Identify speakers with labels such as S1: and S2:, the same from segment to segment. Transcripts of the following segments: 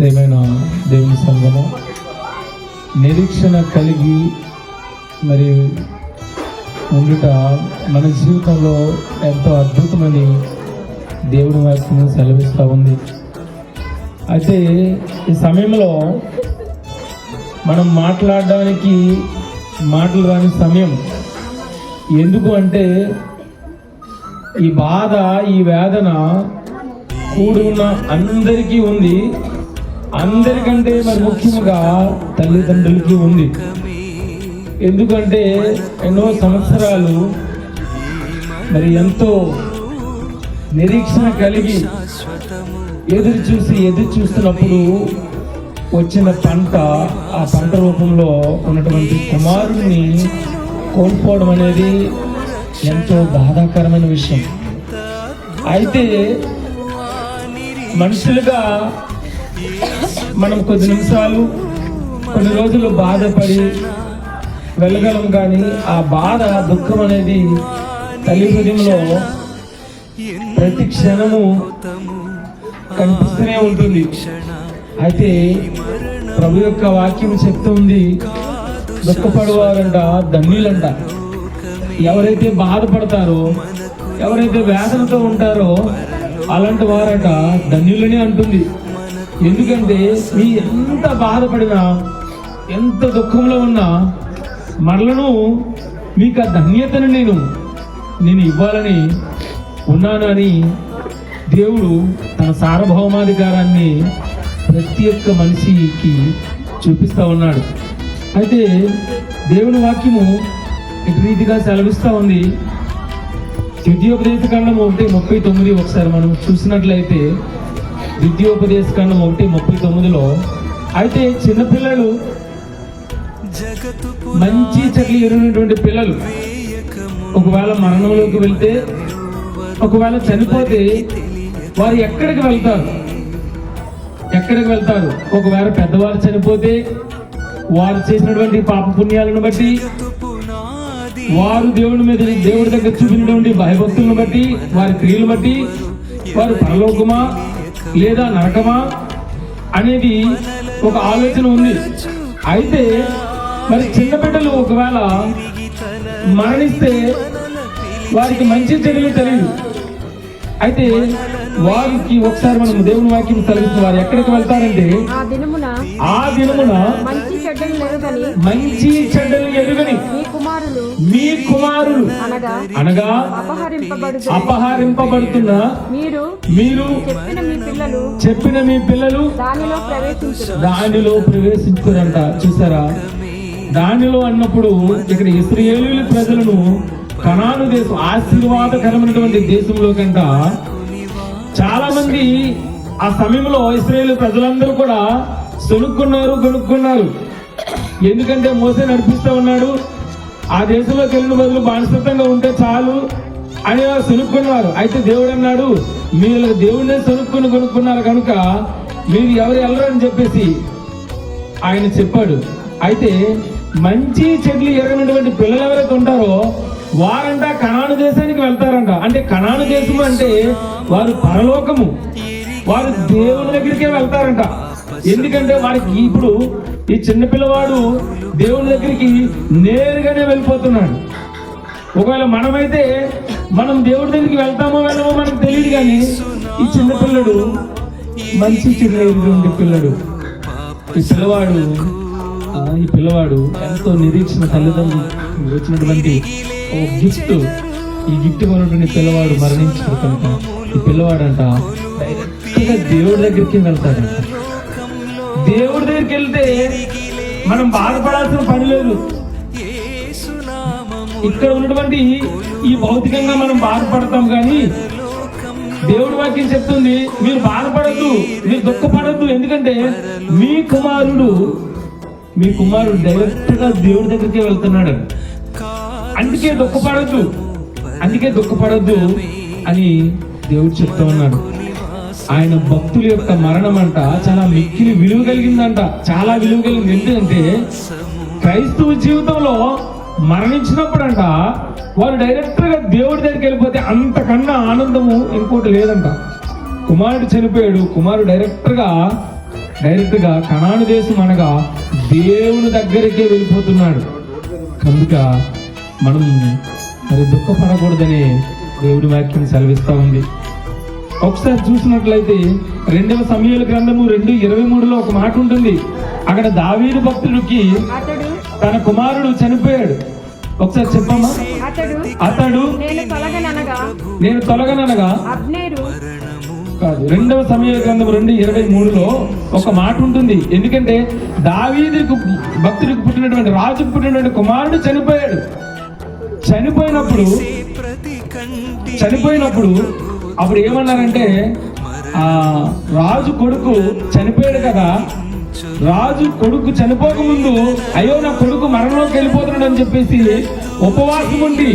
S1: ప్రేమైన దేవుని సంఘము? నిరీక్షణ కలిగి మరి ఉండుట మన జీవితంలో ఎంతో అద్భుతమని దేవుని వాక్యం సెలవిస్తూ ఉంది. అయితే ఈ సమయంలో మనం మాట్లాడడానికి మాటలు రాని సమయం. ఎందుకు అంటే ఈ బాధ ఈ వేదన కూడి ఉన్న అందరికీ ఉంది. అందరికంటే మరి ముఖ్యంగా తల్లిదండ్రులకి ఉంది. ఎందుకంటే ఎన్నో సంవత్సరాలు మరి ఎంతో నిరీక్షణ కలిగి ఎదురు చూసి ఎదురు చూస్తున్నప్పుడు వచ్చిన పంట ఆ పంట రూపంలో ఉన్నటువంటి కుమారుడిని కోల్పోవడం అనేది ఎంతో బాధాకరమైన విషయం. అయితే మనుషులుగా మనం కొద్ది నిమిషాలు కొన్ని రోజులు బాధపడి వెళ్ళగలం కానీ ఆ బాధ దుఃఖం అనేది తల్లి హృదయంలో ప్రతి క్షణము కనిపిస్తూనే ఉంటుంది. అయితే ప్రభు యొక్క వాక్యం చెప్తుంది దుఃఖపడేవారంట ధన్యులంట. ఎవరైతే బాధపడతారో ఎవరైతే వేదనతో ఉంటారో అలాంటి వారట ధన్యులని అంటుంది. ఎందుకంటే మీ ఎంత బాధపడినా ఎంత దుఃఖంలో ఉన్నా మరలను మీకు ఆ ధన్యతను నేను నేను ఇవ్వాలని ఉన్నాను అని దేవుడు తన సార్వభౌమాధికారాన్ని ప్రతి ఒక్క మనిషికి చూపిస్తూ ఉన్నాడు. అయితే దేవుని వాక్యము ఇటు రీతిగా సెలవిస్తూ ఉంది. ద్వితీయోపదేశ ఖండం ఒకటి ముప్పై తొమ్మిది ఒకసారి మనం చూసినట్లయితే విద్యోపదేశ ఖండం ఒకటి ముప్పై తొమ్మిదిలో అయితే చిన్నపిల్లలు మంచి చెట్లు ఎరిగినటువంటి పిల్లలు ఒకవేళ మరణంలోకి వెళ్తే ఒకవేళ చనిపోతే వారు ఎక్కడికి వెళ్తారు? ఎక్కడికి వెళ్తారు? ఒకవేళ పెద్దవారు చనిపోతే వారు చేసినటువంటి పాప పుణ్యాలను బట్టి వారు దేవుడి మీద దేవుడి దగ్గర చూపినటువంటి భయభక్తులను బట్టి వారి క్రియలు బట్టి వారు పరలోకమా లేదా నరకమా అనేది ఒక ఆలోచన ఉంది. అయితే మరి చిన్న బిడ్డలు ఒకవేళ మరణిస్తే వారికి మంచి చెడులు తెలియదు. అయితే వారికి ఒకసారి మనం దేవుని వాక్యం సెలవిస్తుంది వారు ఎక్కడికి వెళ్తారంటే
S2: ఆ దినమున మంచి చెడ్డలు
S1: ఎరుగని
S2: మీ కుమారులు అనగా
S1: అనగా
S2: అపహరింపబడు
S1: అపహరింపబడుతున్న
S2: మీరు
S1: మీరు
S2: చెప్పిన మీ పిల్లలు
S1: చెప్పిన మీ పిల్లలు
S2: దానిలో ప్రవేశించరు.
S1: దానిలో ప్రవేశించుకురంట చూసారా? దానిలో అన్నప్పుడు ఇక్కడ ఇస్రాయేలు ప్రజలను కనాను దేశం ఆశీర్వాదకరమైనటువంటి దేశంలో కంట చాలా మంది ఆ సమయంలో ఇస్రాయేల్ ప్రజలందరూ కూడా సొనుక్కున్నారు కొనుక్కున్నారు ఎందుకంటే మోసే నడిపిస్తూ ఉన్నాడు. ఆ దేశంలోకి వెళ్ళిన బదులు బానిసత్వంగా ఉంటే చాలు అని వారు సొనుక్కున్నారు అయితే దేవుడు అన్నాడు మీరు దేవుడినే సొనుక్కుని కొనుక్కున్నారు కనుక మీరు ఎవరు వెళ్ళరని చెప్పేసి ఆయన చెప్పాడు. అయితే మంచి చెట్లు ఎరగినటువంటి పిల్లలు ఎవరైతే ఉంటారో వారంట కణాను దేశానికి వెళ్తారంట. అంటే కణాను దేశం అంటే వారు పరలోకము. వారు దేవుని దగ్గరికే వెళ్తారంట. ఎందుకంటే వారికి ఇప్పుడు ఈ చిన్న పిల్లవాడు దేవుని దగ్గరికి నేరుగానే వెళ్ళిపోతున్నాడు. ఒకవేళ మనమైతే మనం దేవుడి దగ్గరికి వెళ్తామో వెళ్ళమో మనకు తెలియదు కానీ ఈ చిన్న పిల్లడు మంచి చిన్న పిల్లడు. ఈ పిల్లవాడు ఈ పిల్లవాడు ఎంతో నిరీక్షణ తల్లిదండ్రులు వచ్చినటువంటి ఓ గిఫ్ట్. ఈ గిఫ్ట్ కొనటువంటి పిల్లవాడు మరణించాడు కనుక. ఈ పిల్లవాడంట డైరెక్ట్గా దేవుడి దగ్గరికి వెళ్తాడంట. దేవుడి దగ్గరికి వెళ్తే మనం బాధపడాల్సిన పని లేదు. ఇక్కడ ఉన్నటువంటి ఈ భౌతికంగా మనం బాధపడతాం కానీ దేవుడి వాక్యం చెప్తుంది మీరు బాధపడద్దు మీరు దుఃఖపడద్దు. ఎందుకంటే మీ కుమారుడు మీ కుమారుడు డైరెక్ట్గా దేవుడి దగ్గరికి వెళ్తున్నాడు. అందుకే దుఃఖపడద్దు అందుకే దుఃఖపడద్దు అని దేవుడు చెప్తా ఉన్నాడు. ఆయన భక్తుల యొక్క మరణం అంట చాలా మిక్కిలి విలువ కలిగిందంట. చాలా విలువ కలిగింది. ఎందుకంటే క్రైస్తవ జీవితంలో మరణించినప్పుడంట వారు డైరెక్ట్గా దేవుడి దగ్గరికి వెళ్ళిపోతే అంతకన్నా ఆనందము ఇంకోటి లేదంట. కుమారుడు చనిపోయాడు. కుమారుడు డైరెక్ట్గా డైరెక్ట్గా కణాను దేశం అనగా దేవుని దగ్గరికే వెళ్ళిపోతున్నాడు. కనుక మనం మరి దుఃఖపడకూడదని దేవుడి వాక్యం సెలవిస్తూ ఉంది. ఒకసారి చూసినట్లయితే రెండవ సమయాల గ్రంథము రెండు ఇరవై మూడులో ఒక మాట ఉంటుంది. అక్కడ దావీదు భక్తుడికి
S2: అతడు
S1: తన కుమారుడు చనిపోయాడు. ఒకసారి చెప్పమ్మా.
S2: అతడు
S1: అతడు
S2: నేను తొలగననగా
S1: నేను తొలగననగా
S2: అబ్నేరు
S1: కాదు రెండవ సమయ గ్రంథం రెండు ఇరవై మూడులో ఒక మాట ఉంటుంది. ఎందుకంటే దావీదుకు భక్తుడికి పుట్టినటువంటి రాజుకు పుట్టినటువంటి కుమారుడు చనిపోయాడు. చనిపోయినప్పుడు చనిపోయినప్పుడు అప్పుడు ఏమన్నారంటే ఆ రాజు కొడుకు చనిపోయాడు కదా రాజు కొడుకు చనిపోక ముందు అయ్యో నా కొడుకు మరణంలోకి వెళ్ళిపోతున్నాడు అని చెప్పేసి ఉపవాసం ఉండి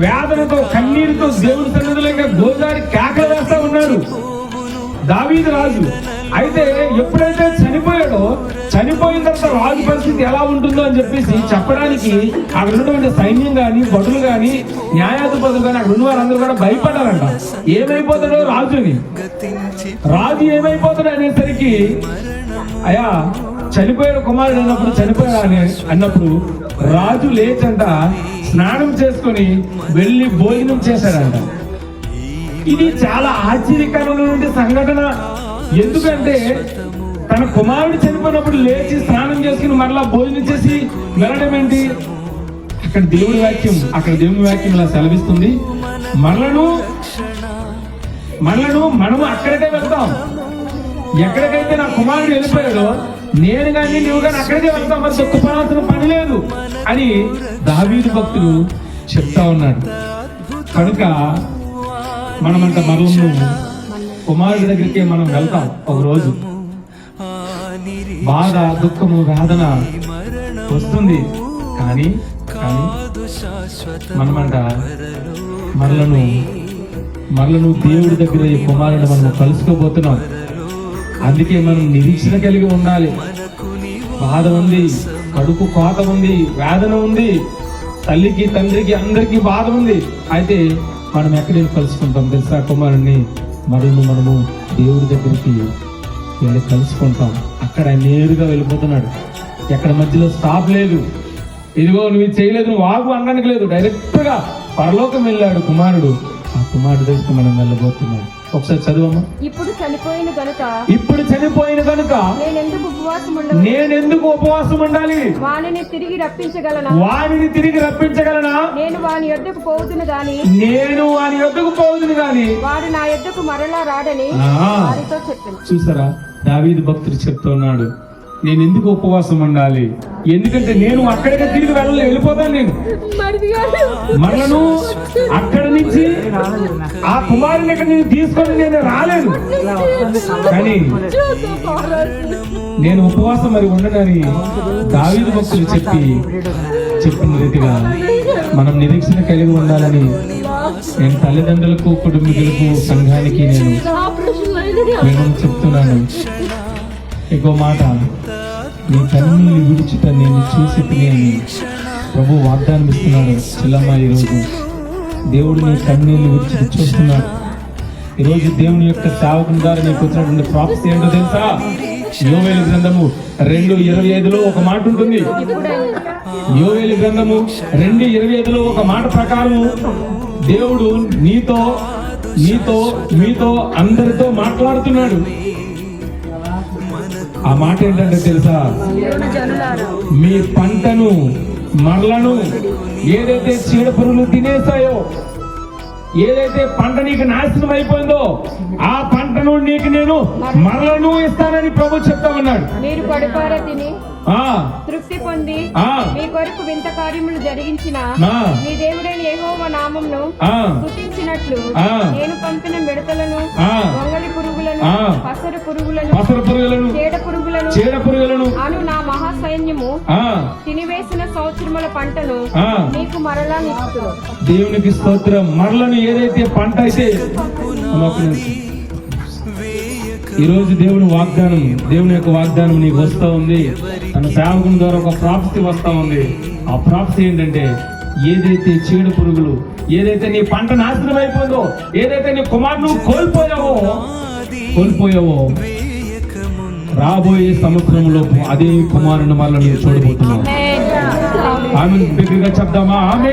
S1: వేదనతో కన్నీరుతో దేవుడి సన్నిధిలో ఇంకా గోదారి కేకలు వేస్తా ఉన్నాడు దావీదు రాజు. అయితే ఎప్పుడైతే రాజు పరిస్థితి ఎలా ఉంటుందో అని చెప్పేసి చెప్పడానికి అక్కడ ఉన్నటువంటి సైన్యం కానీ భటులు కానీ న్యాయాధిపతులు కానీ అక్కడ ఉన్న వారందరూ కూడా భయపడ్డారంట. ఏమైపోతాడో రాజుని. రాజు ఏమైపోతాడు అనేసరికి అయా చనిపోయాడు కుమారుడు అన్నప్పుడు చనిపోయాడు అని అన్నప్పుడు రాజు లేచంట స్నానం చేసుకొని వెళ్ళి భోజనం చేశాడంట. ఇది చాలా ఆశ్చర్యకరమైనటువంటి సంఘటన. ఎందుకంటే తన కుమారుడు చనిపోయినప్పుడు లేచి స్నానం చేసుకుని మరలా భోజనం చేసి వెళ్ళడం ఏంటి? అక్కడ దేవుడి వాక్యం అక్కడ దేవుని వాక్యం ఇలా సెలవిస్తుంది. మరలను మరలను మనము అక్కడికే వెళ్తాం. ఎక్కడికైతే నా కుమారుడు వెళ్ళిపోయాడో నేను కానీ నువ్వు కానీ అక్కడికే వెళ్తాం. మరి దుఃఖపడాల్సిన పని లేదు అని దావీదు భక్తుడు చెప్తా ఉన్నాడు. కనుక మనమంట మరలను కుమారుడి దగ్గరికే మనం వెళ్తాం ఒక రోజు బాధ దుఃఖము వేదన వస్తుంది. కానీ మనమంట మరలను మరలను దేవుడి దగ్గర ఈ కుమారుని మనం కలుసుకోబోతున్నాం. అందుకే మనం నిరీక్షణ కలిగి ఉండాలి. బాధ ఉంది కడుపు కోత ఉంది వేదన ఉంది తల్లికి తండ్రికి అందరికీ బాధ ఉంది. అయితే మనం ఎక్కడికి కలుసుకుంటాం తెలుసా కుమారుణ్ణి? మరను మనము దేవుడి దగ్గరికి వెళ్ళి కలుసుకుంటాం. అక్కడ నేరుగా వెళ్ళిపోతున్నాడు. ఎక్కడ మధ్యలో స్టాప్ లేదు. ఇదిగో నువ్వు చేయలేదు నువ్వు ఆగు అనడానికి లేదు. డైరెక్ట్గా పరలోకం వెళ్ళాడు కుమారుడు. ఆ కుమారుడు దగ్గరికి మనం వెళ్ళబోతున్నాం. ఒకసారి చదువమ్మా.
S2: ఇప్పుడు చనిపోయిన గనుక
S1: ఇప్పుడు చనిపోయిన కనుక
S2: నేనెందుకు ఉపవాసం
S1: నేనెందుకు ఉపవాసం ఉండాలి?
S2: వానిని తిరిగి రప్పించగలనా?
S1: వారిని తిరిగి రప్పించగలనా?
S2: నేను వాని యొద్దకు పోవుదును గాని
S1: నేను వారి యొద్దకు పోవుదును గాని
S2: వాడు నా యొద్దకు మరలా రాడని వారితో చెప్పాను.
S1: చూసారా? దావీదు భక్తుడు చెప్తున్నాడు నేను ఎందుకు ఉపవాసం ఉండాలి? ఎందుకంటే నేను అక్కడికి తిరిగి వెళ్ళలే వెళ్ళిపోతాను నేను. మరలను అక్కడి నుంచి ఆ కుమారుని ఇక్కడ నేను తీసుకొని నేను రాలేను. కానీ నేను ఉపవాసం మరి ఉండనని దావీదు భక్తులు చెప్పి చెప్పిన రీతిగా మనం నిరీక్షణ కలిగి ఉండాలని నేను తల్లిదండ్రులకు కుటుంబీకులకు సంఘానికి నేను నేను చెప్తున్నాను. ఇంకో మాట నీ కన్నీళ్ళు విడిచిట నేను చూసి అని ప్రభు వాగ్దానం ఇస్తున్నాడు చెల్లమ్మ ఈరోజు దేవుడు నీ కన్నీళ్ళు విడిచి చూస్తున్నాడు. ఈరోజు దేవుని యొక్క సేవకుని ద్వారా నీకు వచ్చినటువంటి ప్రాప్తి ఏంటో తెలుసా? యోవేలు గ్రంథము రెండు ఇరవై ఐదులో ఒక మాట ఉంటుంది. యోవేలు గ్రంథము రెండు ఇరవై ఐదులో ఒక మాట ప్రకారము దేవుడు నీతో నీతో మీతో అందరితో మాట్లాడుతున్నాడు. ఆ మాట ఏంటంటే తెలుసా? మీ పంటను మరలను ఏదైతే చీడ పురుగులు తినేసాయో ఏదైతే పంట నీకు నాశనం అయిపోయిందో ఆ పంటను నీకు నేను మరలను ఇస్తానని ప్రభు చెప్తా ఉన్నాడు
S2: మీరు కడుపార తిని తృప్తి పొంది మీ కొరకు వింత కార్యములు జరిగించిన మీ దేవుడైన యెహోవా నామమును
S1: ఆ
S2: గుర్తించినట్లు. నేను పంపిన మిడతలను. గొంగళి పురుగులను. పసరు పురుగులను
S1: పసర పురుగులను
S2: చీడ పురుగులను
S1: చీడ పురుగులను
S2: అను నా మహాసైన్యము సంవత్సరముల పంటను మరలా నిస్తును
S1: దేవునికి స్తోత్రం. మరలను ఏదైతే పంట అయితే. ఈరోజు దేవుని వాగ్దానం దేవుని యొక్క వాగ్దానం నీకు వస్తా ఉంది. తన సేవకుని ద్వారా ఒక ప్రాప్తి వస్తా ఉంది. ఆ ప్రాప్తి ఏంటంటే ఏదైతే చీడ పురుగులు ఏదైతే నీ పంట నాశనం అయిపోయిందో ఏదైతే నీ కుమారుడు కోల్పోయావో కోల్పోయావో రాబోయే సంవత్సరంలో అదే కుమారుని మరల నువ్వు చూడబోతున్నావు ఆమె బిగ్గరగా చెప్దామా? ఆమె